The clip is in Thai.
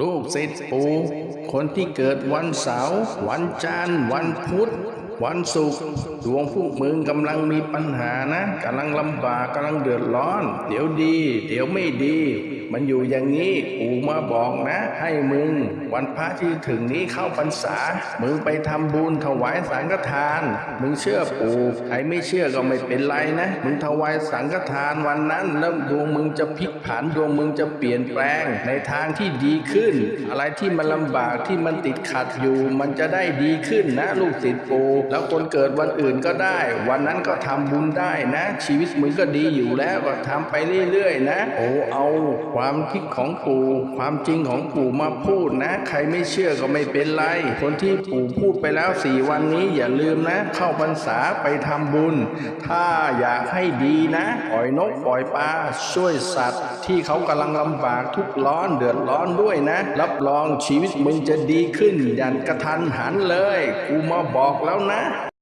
ลูกศิษย์ปู่คนที่เกิดวันเสาร์วันจันทร์วันพุธ วันศุกร์ดวงพวกมึงกำลังมีปัญหานะกำลังลำบากกำลังเดือดร้อน เดี๋ยวดี เดี๋ยวไม่ดี มันอยู่อย่างนี้ปู่มาบอกนะ ให้มึง วันพระที่ถึงนี้เข้าพรรษา มึงไปทำบุญถวายสังฆทาน มึงเชื่อปู่ใครไม่เชื่อก็ไม่เป็นไรนะ มึงถวายสังฆทานวันนั้นแล้วดวงมึงจะพลิกผันดวงมึงจะเปลี่ยนแปลงในทางที่ดีขึ้น อะไรที่มันลำบากที่มันติดขัดอยู่ มันจะได้ดีขึ้นนะลูกศิษย์ปู่แล้วคนเกิดวันอื่นก็ได้ วันนั้นก็ทำบุญได้นะ ชีวิตมึงก็ดีอยู่แล้วก็ทำไปเรื่อยๆนะ โอ้เอาความคิดของปู่ความจริงของปู่มาพูดนะ ใครไม่เชื่อก็ไม่เป็นไร คนที่ปู่พูดไปแล้วสี่วันนี้อย่าลืมนะ เข้าพรรษาไปทำบุญ ถ้าอยากให้ดีนะปล่อยนกปล่อยปลาช่วยสัตว์ ที่เขากำลังลำบากทุกข์ร้อนเดือดร้อนด้วยนะ รับรองชีวิตมึงจะดีขึ้นอย่างกระทันหันเลย กูมาบอกแล้วนะ来